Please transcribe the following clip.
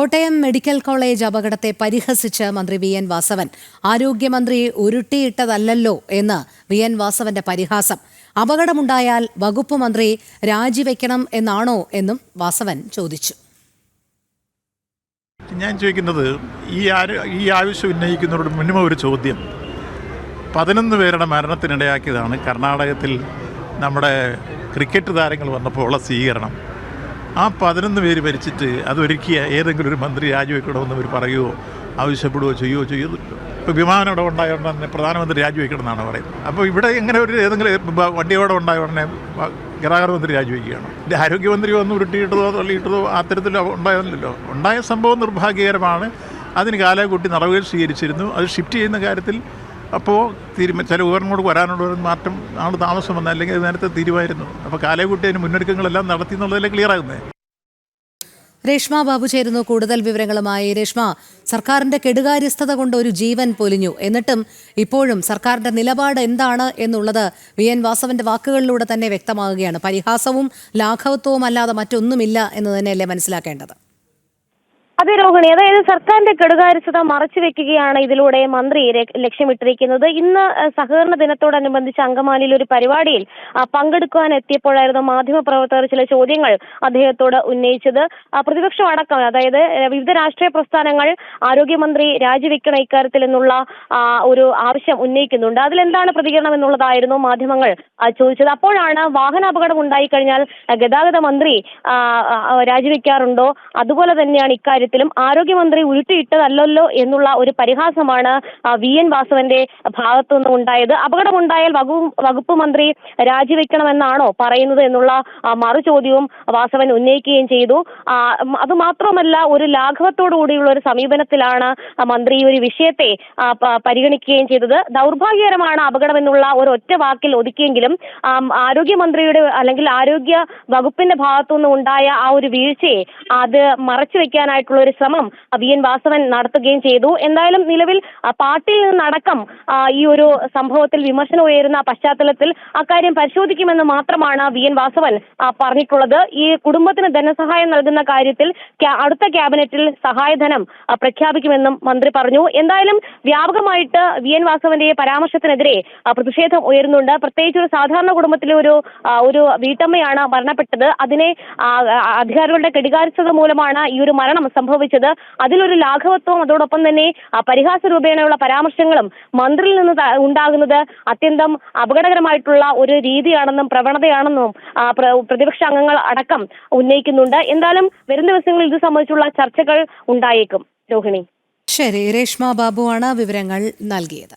Kottayam medical college അപകടത്തെ പരിഹസിച്ച് മന്ത്രി വി എൻ വാസവൻ. ആരോഗ്യമന്ത്രി ഉരുട്ടിയിട്ടതല്ലല്ലോ എന്ന് വി എൻ വാസവന്റെ പരിഹാസം. അപകടമുണ്ടായാൽ വകുപ്പ് മന്ത്രി രാജിവെക്കണം എന്നാണോ എന്നും വാസവൻ ചോദിച്ചു. ഞാൻ ചോദിക്കുന്നത് ഈ ഈ ആവശ്യം ഉന്നയിക്കുന്നവരുടെ മിനിമം ഒരു ചോദ്യം. പതിനൊന്ന് പേരുടെ മരണത്തിനിടയാക്കിയതാണ് കർണാടകത്തിൽ നമ്മുടെ ക്രിക്കറ്റ് താരങ്ങൾ വന്നപ്പോൾ ഉള്ള സ്വീകരണം. ആ പതിനൊന്ന് പേര് മരിച്ചിട്ട് അതൊരുക്കിയ ഏതെങ്കിലും ഒരു മന്ത്രി രാജിവെക്കണമെന്ന് അവർ പറയുമോ ആവശ്യപ്പെടുകയോ ചെയ്യുകയോ ചെയ്യുമോ ഇപ്പോൾ വിമാനം ഇവിടെ ഉടനെ തന്നെ പ്രധാനമന്ത്രി രാജിവെക്കണം എന്നാണ് പറയുന്നത്. അപ്പോൾ ഇവിടെ ഇങ്ങനെ ഒരു ഏതെങ്കിലും ബ- വണ്ടി അവിടെ ഉണ്ടായ ഉടനെ ഗതാഗത മന്ത്രി രാജിവെക്കുകയാണ്. എന്റെ ആരോഗ്യമന്ത്രി വന്ന് ഉരുട്ടിയിട്ടതോ തള്ളിയിട്ടതോ അത്തരത്തിൽ ഉണ്ടായിരുന്നില്ലല്ലോ ഉണ്ടായ സംഭവം നിർഭാഗ്യകരമാണ്. അതിന് കാലകൂട്ടി നടപടികൾ സ്വീകരിച്ചിരുന്നു. അത് ഷിഫ്റ്റ് ചെയ്യുന്ന കാര്യത്തിൽ അപ്പോൾ തീരുമാനം ചില ഉപകരണങ്ങളോട് വരാനുള്ള ഒരു മാറ്റം ആണ് താമസം വന്നത്. അല്ലെങ്കിൽ നേരത്തെ തീരുമായിരുന്നു. അപ്പോൾ കാലേക്കുട്ടി അതിന് മുന്നൊരുക്കങ്ങളെല്ലാം നടത്തി എന്നുള്ളതല്ലേ ക്ലിയർ ആകുന്നേ? രേഷ്മ ബാബു ചേരുന്നു കൂടുതൽ വിവരങ്ങളുമായി. രേഷ്മ സർക്കാരിന്റെ കെടുകാര്യസ്ഥത കൊണ്ട് ഒരു ജീവൻ പൊലിഞ്ഞു. എന്നിട്ടും ഇപ്പോഴും സർക്കാരിന്റെ നിലപാട് എന്താണ് എന്നുള്ളത് വി എൻ വാസവന്റെ വാക്കുകളിലൂടെ തന്നെ വ്യക്തമാകുകയാണ്. പരിഹാസവും ലാഘവത്വവും അല്ലാതെ മറ്റൊന്നുമില്ല എന്ന് തന്നെയല്ലേ മനസ്സിലാക്കേണ്ടത്. അതെ രോഹിണി അതായത് സർക്കാരിന്റെ കെടുകാര്യസ്ഥത മറച്ചു വെക്കുകയാണ് ഇതിലൂടെ മന്ത്രി ലക്ഷ്യമിട്ടിരിക്കുന്നത്. ഇന്ന് സഹകരണ ദിനത്തോടനുബന്ധിച്ച് അങ്കമാലിയിൽ ഒരു പരിപാടിയിൽ പങ്കെടുക്കാൻ എത്തിയപ്പോഴായിരുന്നു മാധ്യമപ്രവർത്തകർ ചില ചോദ്യങ്ങൾ അദ്ദേഹത്തോട് ഉന്നയിച്ചത്. പ്രതിപക്ഷം അടക്കം അതായത് വിവിധ രാഷ്ട്രീയ പ്രസ്ഥാനങ്ങൾ ആരോഗ്യമന്ത്രി രാജിവെക്കണ ഇക്കാര്യത്തിൽ എന്നുള്ള ഒരു ആവശ്യം ഉന്നയിക്കുന്നുണ്ട്. അതിലെന്താണ് പ്രതികരണം എന്നുള്ളതായിരുന്നു മാധ്യമങ്ങൾ ചോദിച്ചത്. അപ്പോഴാണ് വാഹനാപകടം ഉണ്ടായിക്കഴിഞ്ഞാൽ ഗതാഗത മന്ത്രി രാജിവെക്കാറുണ്ടോ? അതുപോലെ തന്നെയാണ് ഇക്കാര്യത്തിലും ആരോഗ്യമന്ത്രി ഉരുട്ടിയിട്ടതല്ലല്ലോ എന്നുള്ള ഒരു പരിഹാസമാണ് വി. എൻ. വാസവന്റെ ഭാഗത്തു നിന്ന് ഉണ്ടായത്. അപകടമുണ്ടായാൽ വകുപ്പ് മന്ത്രി രാജിവെക്കണമെന്നാണോ പറയുന്നത് എന്നുള്ള മറു മറുചോദ്യവും വാസവൻ ഉന്നയിക്കുകയും ചെയ്തു. അത് മാത്രമല്ല ഒരു ലാഘവത്തോടു കൂടിയുള്ള ഒരു സമീപനത്തിലാണ് മന്ത്രി ഈ ഒരു വിഷയത്തെ പരിഗണിക്കുകയും ചെയ്തത്. ദൗർഭാഗ്യകരമാണ് അപകടമെന്നുള്ള ഒരു ഒറ്റ വാക്കിൽ ഒതുക്കിയെങ്കിലും ആരോഗ്യമന്ത്രിയുടെ അല്ലെങ്കിൽ ആരോഗ്യ വകുപ്പിന്റെ ഭാഗത്തുനിന്ന് ഉണ്ടായ ആ ഒരു വീഴ്ചയെ അത് മറച്ചു വെക്കാനായിട്ടുള്ള ഒരു ശ്രമം വി എൻ വാസവൻ നടത്തുകയും ചെയ്തു. എന്തായാലും നിലവിൽ പാർട്ടിയിൽ നിന്നടക്കം ഈ ഒരു സംഭവത്തിൽ വിമർശനം ഉയരുന്ന പശ്ചാത്തലത്തിൽ അക്കാര്യം പരിശോധിക്കുമെന്ന് മാത്രമാണ് വി എൻ വാസവൻ പറഞ്ഞിട്ടുള്ളത്. ഈ കുടുംബത്തിന് ധനസഹായം നൽകുന്ന കാര്യത്തിൽ അടുത്ത ക്യാബിനറ്റിൽ സഹായധനം പ്രഖ്യാപിക്കുമെന്നും മന്ത്രി പറഞ്ഞു. എന്തായാലും വ്യാപകമായിട്ട് വി എൻ വാസവന്റെ പരാമർശത്തിനെതിരെ പ്രതിഷേധം ഉയരുന്നുണ്ട്. പ്രത്യേകിച്ച് ഒരു സാധാരണ കുടുംബത്തിലെ ഒരു ഒരു വീട്ടമ്മയാണ് മരണപ്പെട്ടത്. അതിനെ അധികാരികളുടെ കെടികാരിച്ചത് മൂലമാണ് ഈ ഒരു മരണം സംഭവിച്ചത്. അതിലൊരു ലാഘവത്വം അതോടൊപ്പം തന്നെ പരിഹാസ രൂപേണയുള്ള പരാമർശങ്ങളും മന്ത്രിയിൽ നിന്ന് ഉണ്ടാകുന്നത് അത്യന്തം അപകടകരമായിട്ടുള്ള ഒരു രീതിയാണെന്നും പ്രവണതയാണെന്നും പ്രതിപക്ഷ അംഗങ്ങൾ അടക്കം ഉന്നയിക്കുന്നുണ്ട്. എന്തായാലും വരും ദിവസങ്ങളിൽ ഇത് സംബന്ധിച്ചുള്ള ചർച്ചകൾ ഉണ്ടായേക്കും. രോഹിണി. ശരി രേഷ്മ ബാബുവാണ് വിവരങ്ങൾ നൽകിയത്.